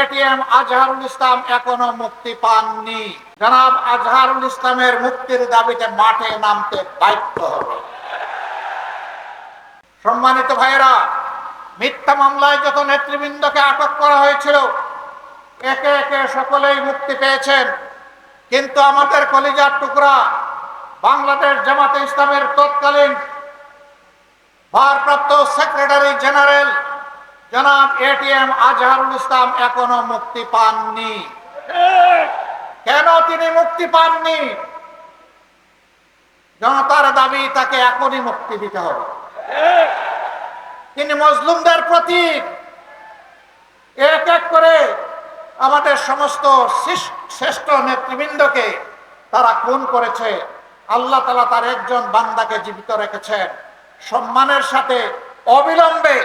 ATM Azharul Islam এখনও মুক্তি পাননি। জনাব আজহারুল ইসলামের মুক্তির দাবিতে মাঠে নামতে বাধ্য হবে। সম্মানিত ভাইয়েরা, মিথ্যা মামলায় যত নেতৃবৃন্দকে আটক করা হয়েছিল, একে একে সকলেই মুক্তি পেয়েছেন। কিন্তু আমাদের কলিজার টুকরা বাংলাদেশ জামাতে ইসলামের তৎকালীন ভারপ্রাপ্ত সেক্রেটারি জেনারেল জনাব এটিএম আজহারুল ইসলাম এখনও মুক্তি পাননি। কেন তিনি মুক্তি পাননি? জনতার দাবি তাকে এখনই মুক্তি দিতে হবে। তিনি মজলুমদের প্রতীক। এক এক করে আমাদের সমস্ত শ্রেষ্ঠ নেতৃবৃন্দকে তারা খুন করেছে। আল্লাহ তালা তার একজন বান্দাকে জীবিত রেখেছেন। সম্মানের সাথে অবিলম্বে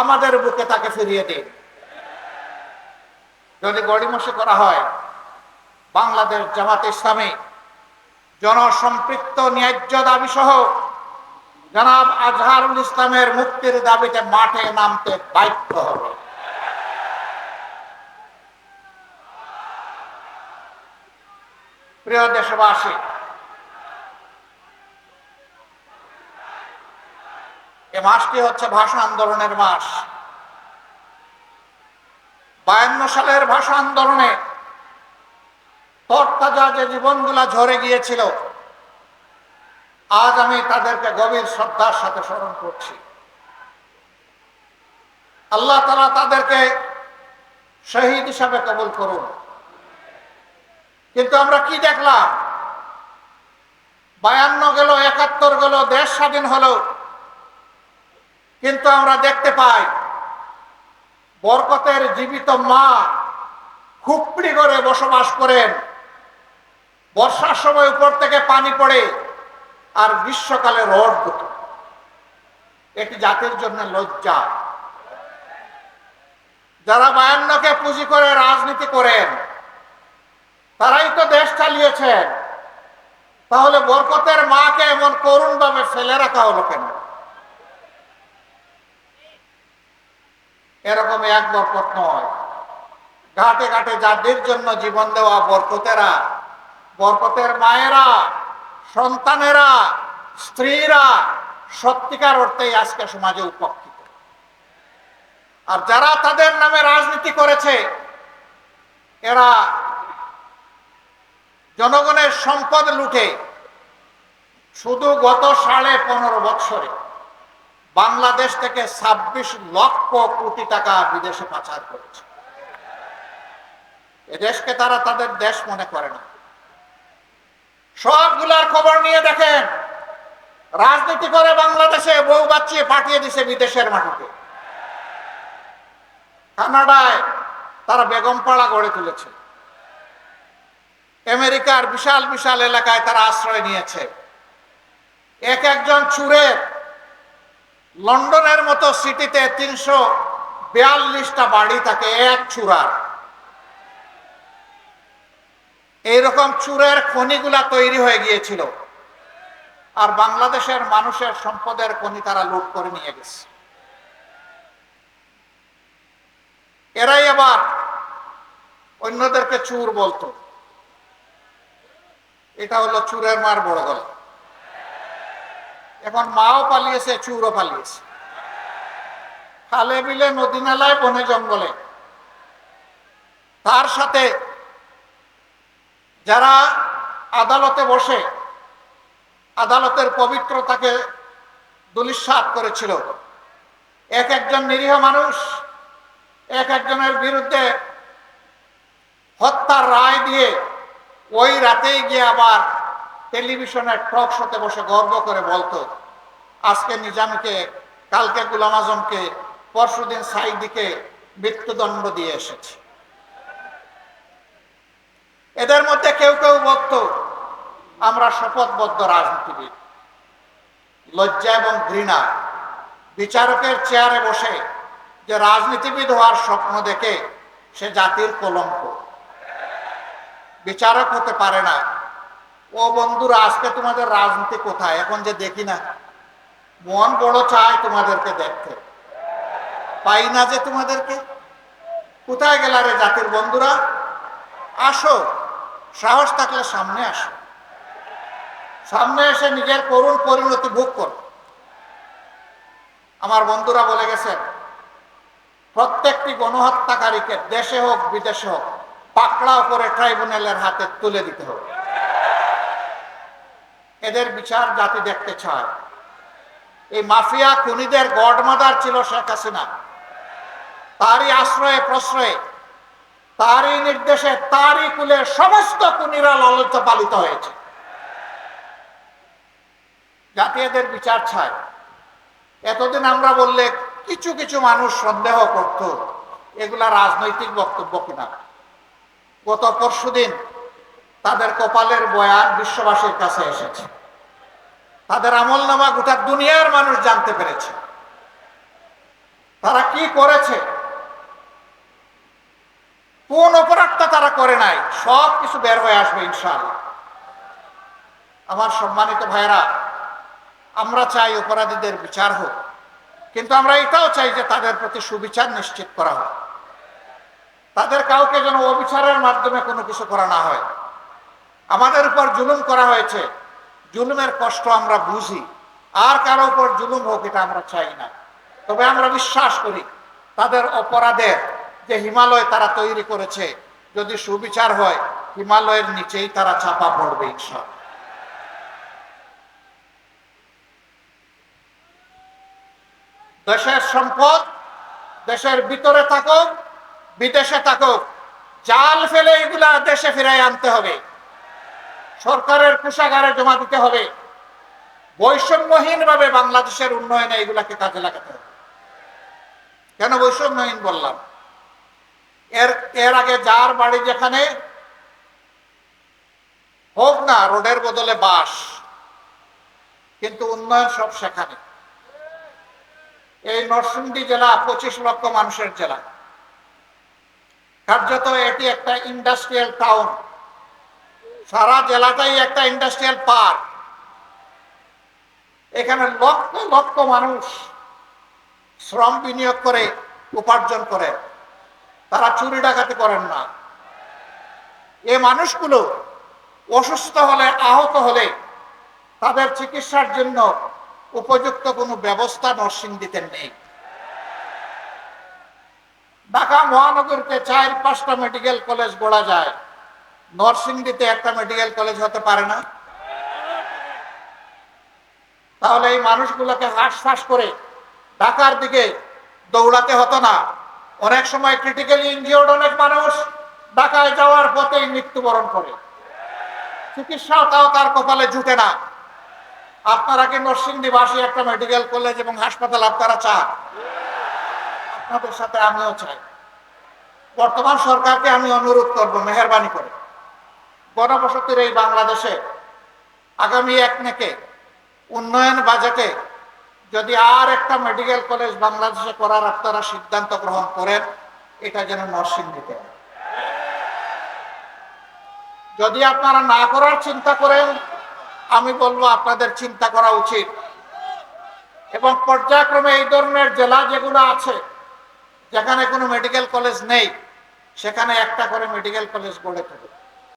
আমাদের বুকে তাকে ফিরিয়ে দিন। যদি গড়িমসি করা হয়, বাংলাদেশ জামাত ইসলামী জনসম্পৃক্ত ন্যায্য দাবি সহ জনাব আজহারুল ইসলামের মুক্তির দাবিতে মাঠে নামতে বাধ্য হবে। প্রিয় দেশবাসী এ মাসটি হচ্ছে ভাষা আন্দোলনের মাস। বায়ান্ন সালের ভাষা আন্দোলনে তরতাজা যে জীবনগুলা ঝরে গিয়েছিল, আজ আমি তাদেরকে গভীর শ্রদ্ধার সাথে স্মরণ করছি। আল্লাহ তালা তাদেরকে শহীদ হিসাবে কবুল করুন। কিন্তু আমরা কি দেখলাম? বায়ান্ন গেল, একাত্তর গেল, দেশ স্বাধীন হলো। কিন্তু আমরা দেখতে পাই, বরকতের জীবিত মা খুপড়ি করে বসবাস করেন। বর্ষার সময় উপর থেকে পানি পড়ে আর গ্রীষ্মকালে রড এটি জাতির জন্য লজ্জা। যারা বায়ান্নকে পুঁজি করে রাজনীতি করেন, তারাই তো দেশ চালিয়েছেন। তাহলে বরকতের মাকে এমন করুণ ভাবে ফেলে রাখা হলো কেন? এরকম এক বরকত নয়। ঘাটে ঘাটে যাদের জন্য জীবন দেওয়া বরকতেরা, বরকতের মায়েরা, সন্তানেরা, স্ত্রীরা, সত্যিকার অর্থেই আজকে সমাজে উপকৃত। আর যারা তাদের নামে রাজনীতি করেছে, এরা জনগণের সম্পদ লুটে শুধু গত সাড়ে পনেরো বৎসরে বাংলাদেশ থেকে ছাব্বিশ লক্ষ কোটি টাকা বিদেশে পাচার করেছে। এ দেশকে তারা তাদের দেশ মনে করে না। সবগুলার খবর নিয়ে দেখেন, রাজনীতি করে বাংলাদেশে বউ বাচ্চিয়ে পাঠিয়ে দিছে বিদেশের মাটিতে। কানাডায় তারা বেগমপাড়া গড়ে তুলেছে। আমেরিকার বিশাল বিশাল এলাকায় তারা আশ্রয় নিয়েছে। এক একজন চুরের লন্ডনের মতো সিটিতে তিনশো বিয়াল্লিশটা বাড়ি থাকে এক চূড়ার। এইরকম চুরের খনিগুলা তৈরি হয়ে গিয়েছিল। আর বাংলাদেশের মানুষের সম্পদের খনি তারা লুট করে নিয়ে গেছে। এরাই আবার অন্যদেরকে চুর বলতো। এটা হলো চুরের মার বড় গলা এখন মাও পালিয়েছে, চুরও পালিয়েছে। খালে বিলে, নদী নালায়, বনে জঙ্গলে। তার সাথে যারা আদালতে বসে, আদালতের পবিত্রতাকে দুলিশ্বাত করেছিল, এক একজন নিরীহ মানুষ, এক একজনের বিরুদ্ধে হত্যার রায় দিয়ে ওই রাতেই গিয়ে আবার টেলিভিশনের টক শোতে বসে গর্ব করে বলতো আজকে নিজামকে, কালকে গুলাম আজমকে, পরশুদিন সাইদিকে মৃত্যুদণ্ড দিয়ে এসেছে। এদের মধ্যে কেউ কেউ বলতো আমরা শপথবদ্ধ রাজনীতিবিদ। লজ্জা এবং ঘৃণা। বিচারকের চেয়ারে বসে যে রাজনীতিবিদ হওয়ার স্বপ্ন দেখে সে জাতির কলঙ্ক। বিচারক হতে পারে না। ও বন্ধুরা, আজকে তোমাদের রাজনীতি কোথায়? এখন যে দেখি না মন বড় চায় তোমাদেরকে দেখতে। পাই না যে তোমাদেরকে? কোথায় গেলারে জাতির বন্ধুরা? আসো, সাহস থাকলে সামনে আসো। সামনে এসে নিজের করুণ পরিণতি ভোগ কর। আমার বন্ধুরা বলে গেছেন, প্রত্যেকটি গণহত্যাকারীকে দেশে হোক, বিদেশে হোক পাকড়াও করে ট্রাইব্যুনালের হাতে তুলে দিতে হবে। এদের বিচার জাতি দেখতে চায়। এই মাফিয়া খুনিদের গডমাদার ছিল শেখ হাসিনা। তারই আশ্রয়ে প্রশ্রয়ে, তারই নির্দেশে, তারই কুলে সমস্ত খুনিরা লালিত পালিত হয়েছে। জাতীয়দের বিচার ছায়। এতদিন আমরা বললে কিছু কিছু মানুষ সন্দেহ করত, এগুলা রাজনৈতিক বক্তব্য কিনা। গত পরশুদিন তাদের কপালের বয়ান বিশ্ববাসীর কাছে এসেছে। তাদের আমল নামা গোটা দুনিয়ার মানুষ জানতে পেরেছে। তারা কি করেছে? কোন অপরাধটা তারা করে নাই? সব কিছু বের হয়ে আসবে ইনশাআল্লাহ। আমার সম্মানিত ভাইরা আমরা চাই অপরাধীদের বিচার হোক, কিন্তু আমরা এটাও চাই যে তাদের প্রতি সুবিচার নিশ্চিত করা হোক। তাদের কাউকে যেন অবিচারের মাধ্যমে কোনো কিছু করা না হয়। আমাদের উপর জুলুম করা হয়েছে। জুলুমের কষ্ট আমরা বুঝি। আর কারও উপর জুলুম হোক, এটা আমরা চাই না। তবে আমরা বিশ্বাস করি, তাদের অপরাধের যে হিমালয় তারা তৈরি করেছে, যদি সুবিচার হয়, হিমালয়ের নিচেই তারা চাপা পড়বে ইনশাল দেশের সম্পদ দেশের ভিতরে থাকুক, বিদেশে থাকুক, জাল ফেলে এগুলা দেশে ফিরাই আনতে হবে। সরকারের কোষাগারে জমা দিতে হবে। বৈষম্যহীন ভাবে বাংলাদেশের উন্নয়নে এগুলাকে কাজে লাগাতে হবে। কেন বৈষম্যহীন বললাম? এর এর আগে যার বাড়ি যেখানে, হোক না, রোডের বদলে বাস, কিন্তু উন্নয়ন সব সেখানে। এই নরসিংদী জেলা পঁচিশ লক্ষ মানুষের জেলা। কার্যত এটি একটা ইন্ডাস্ট্রিয়াল টাউন সারা জেলাটাই একটা ইন্ডাস্ট্রিয়াল পার্ক এখানে লক্ষ লক্ষ মানুষ শ্রম বিনিয়োগ করে, উপার্জন করে। তারা চুরি ডাকাতি করেন না। এ মানুষগুলো অসুস্থ হলে, আহত হলে তাদের চিকিৎসার জন্য উপযুক্ত কোনো ব্যবস্থা নরসিংদীতে নেই। ঢাকা মহানগরীতে চার পাঁচটা মেডিকেল কলেজ গড়া যায়। নরসিংদীতে একটা মেডিকেল কলেজ হতে পারে না। তাহলে এই মানুষগুলোকে হাঁসফাঁস করে ঢাকার দিকে দৌড়াতে হতো না। অনেক সময় ক্রিটিক্যালি ইনজিওর্ড অনেক মানুষ ঢাকায় যাওয়ার পথেই মৃত্যুবরণ করে। চিকিৎসাও তাও তার কপালে জুটে না। আপনারা কি নরসিংদীবাসী একটা মেডিকেল কলেজ এবং হাসপাতাল আপনারা চান? আপনাদের সাথে আমিও চাই। বর্তমান সরকারকে আমি অনুরোধ করব, মেহরবানি করে। গণবসতির এই বাংলাদেশে আগামী এক নেকে উন্নয়ন বাজেটে যদি আর একটা মেডিকেল কলেজ বাংলাদেশে করার আপনারা সিদ্ধান্ত গ্রহণ করেন, এটা যেন নরসিংদীতে। যদি আপনারা না করার চিন্তা করেন, আমি বলব আপনাদের চিন্তা করা উচিত এবং পর্যায়ক্রমে এই ধরনের জেলা যেগুলো আছে, যেখানে কোনো মেডিকেল কলেজ নেই, সেখানে একটা করে মেডিকেল কলেজ গড়ে তুলুন